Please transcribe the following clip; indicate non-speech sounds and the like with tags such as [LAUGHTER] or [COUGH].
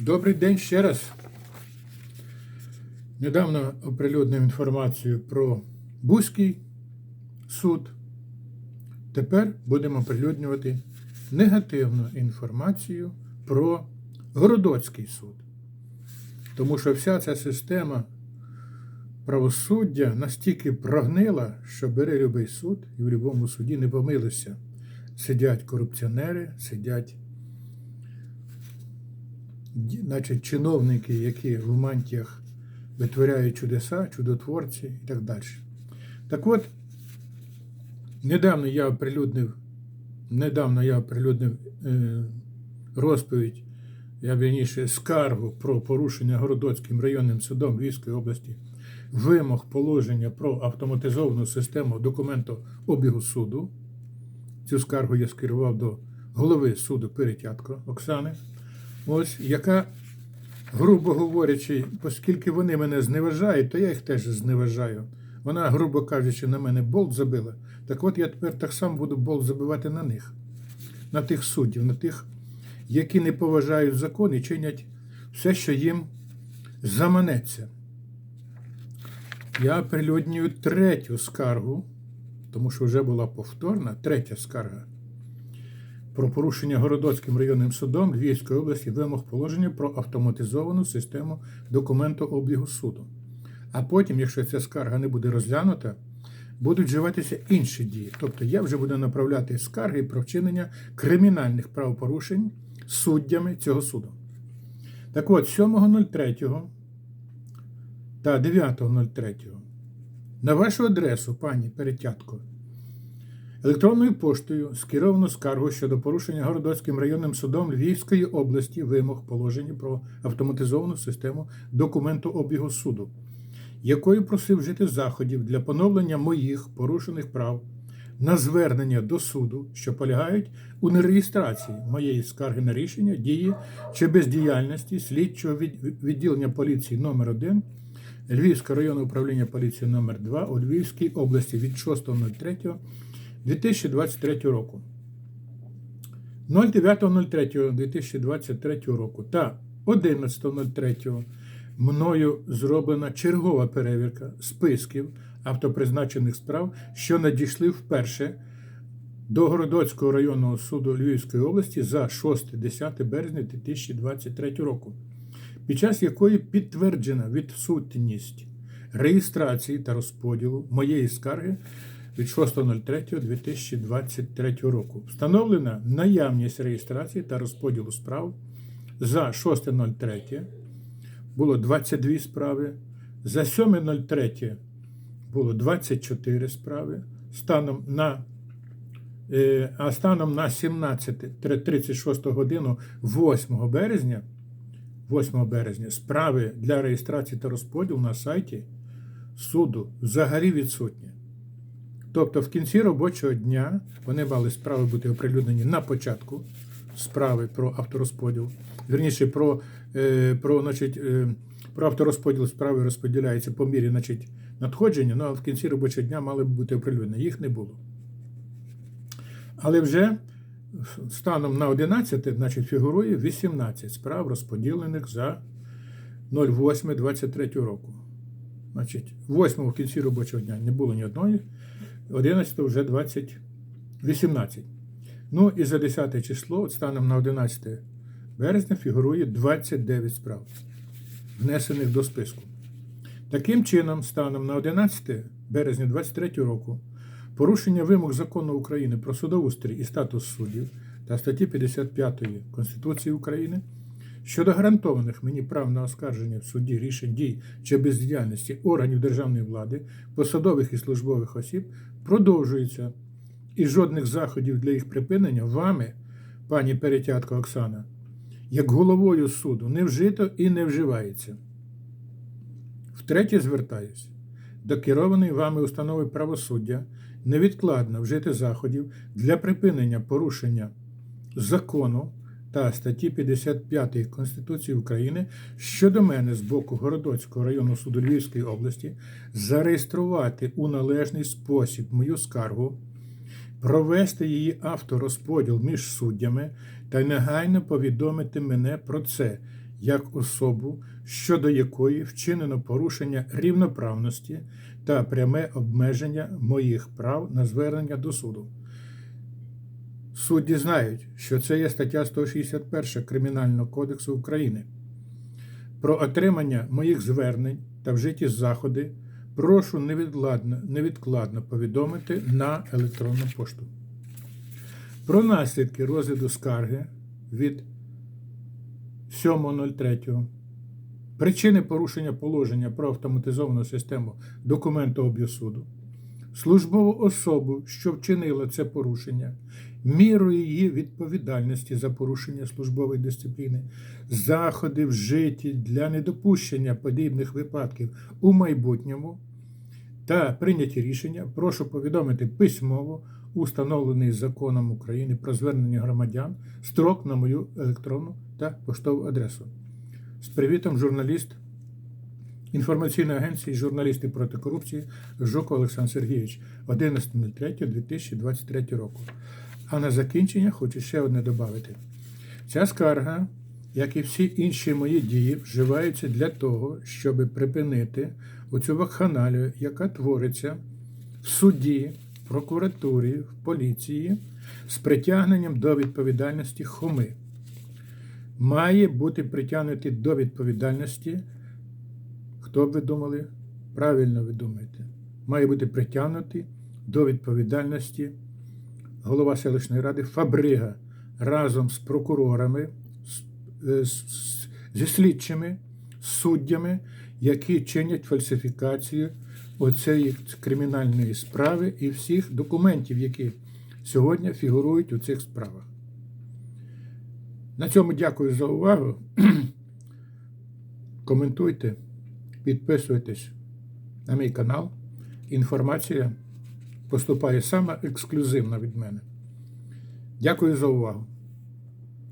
Добрий день ще раз. Недавно оприлюднив інформацію про Бузький суд. Тепер будемо оприлюднювати негативну інформацію про Городоцький суд. Тому що вся ця система правосуддя настільки прогнила, що бери любий суд і в будь-якому суді не помилився. Сидять корупціонери, сидять значить, чиновники, які в мантіях витворяють чудеса, чудотворці і так далі. Так от, недавно я оприлюднив, недавно я оприлюднив е, розповідь, я вірніше скаргу про порушення Городоцьким районним судом Львівської області вимог положення про автоматизовану систему документообігу суду. Цю скаргу я скерував до голови суду Перетятко Оксани. Ось, яка, грубо говорячи, оскільки вони мене зневажають, то я їх теж зневажаю. Вона, грубо кажучи, на мене болт забила. Так от я тепер так само буду болт забивати на них, на тих суддів, на тих, які не поважають закон і чинять все, що їм заманеться. Я прилюднюю третю скаргу, тому що вже була повторна, третя скарга про порушення Городоцьким районним судом Львівської області вимог положення про автоматизовану систему документообігу суду. А потім, якщо ця скарга не буде розглянута, будуть вживатися інші дії. Тобто я вже буду направляти скарги про вчинення кримінальних правопорушень суддями цього суду. Так от, 7.03 та 9.03 на вашу адресу, пані Перетятко, Електронною поштою скеровано скаргу щодо порушення Городоцьким районним судом Львівської області вимог положення про автоматизовану систему документообігу суду, якою просив вжити заходів для поновлення моїх порушених прав на звернення до суду, що полягають у нереєстрації моєї скарги на рішення, дії чи бездіяльності слідчого відділення поліції номер 1 Львівського районного управління поліції номер 2 у Львівській області від 6.03 2023 року. 09.03.2023 року та 11.03 мною зроблена чергова перевірка списків автопризначених справ, що надійшли вперше до Городоцького районного суду Львівської області за 6-10 березня 2023 року, під час якої підтверджена відсутність реєстрації та розподілу моєї скарги від 6.03.2023 року. Встановлена наявність реєстрації та розподілу справ за 6.03 було 22 справи, за 7.03 було 24 справи, станом на е, а станом на 17.36 годину 8 березня 8 березня справи для реєстрації та розподілу на сайті суду взагалі відсутні. Тобто в кінці робочого дня вони мали справи бути оприлюднені на початку справи про авторозподіл. Вірніше, про, е, про, значить, е, про авторозподіл справи розподіляється по мірі значить, надходження, ну, але в кінці робочого дня мали б бути оприлюднені. Їх не було. Але вже станом на 11 значить, фігурує 18 справ, розподілених за 08.23 року. Значить, 8 в кінці робочого дня не було ні одної, 11 вже 20, 18. Ну і за 10 число, от станом на 11 березня, фігурує 29 справ, внесених до списку. Таким чином, станом на 11 березня 2023 року, порушення вимог закону України про судоустрій і статус суддів та статті 55 Конституції України щодо гарантованих мені прав на оскарження в суді рішень дій чи бездіяльності органів державної влади, посадових і службових осіб продовжується, і жодних заходів для їх припинення вами, пані Перетятко Оксана, як головою суду не вжито і не вживається. Втретє звертаюся до керованої вами установи правосуддя невідкладно вжити заходів для припинення порушення закону та статті 55 Конституції України щодо мене з боку Городоцького районного суду Львівської області зареєструвати у належний спосіб мою скаргу, провести її авторозподіл між суддями та негайно повідомити мене про це як особу, щодо якої вчинено порушення рівноправності та пряме обмеження моїх прав на звернення до суду. Судді знають, що це є стаття 161 Кримінального кодексу України. Про отримання моїх звернень та вжиті заходи прошу невідкладно, невідкладно повідомити на електронну пошту. Про наслідки розгляду скарги від 7.03. Причини порушення положення про автоматизовану систему документообігу суду. Службову особу, що вчинила це порушення, міру її відповідальності за порушення службової дисципліни, заходи вжиті для недопущення подібних випадків у майбутньому та прийняті рішення, прошу повідомити письмово у встановлений законом України про звернення громадян строк на мою електронну та поштову адресу. З привітом, журналіст інформаційної агенції журналісти проти корупції Жуков Олександр Сергійович 11.03.2023 року. А на закінчення хочу ще одне додати. Ця скарга, як і всі інші мої дії, вживаються для того, щоб припинити оцю вакханалію, яка твориться в суді, в прокуратурі, в поліції з притягненням до відповідальності хоми. Має бути притягнутий до відповідальності. Хто б ви думали? Правильно ви думаєте. Має бути притягнутий до відповідальності голова селищної ради Фабрига разом з прокурорами, е, зі слідчими, суддями, які чинять фальсифікацію оцеї кримінальної справи і всіх документів, які сьогодні фігурують у цих справах. На цьому дякую за увагу. [CLEARS THROAT] Коментуйте, підписуйтесь на мій канал. Інформація поступає саме ексклюзивно від мене. Дякую за увагу.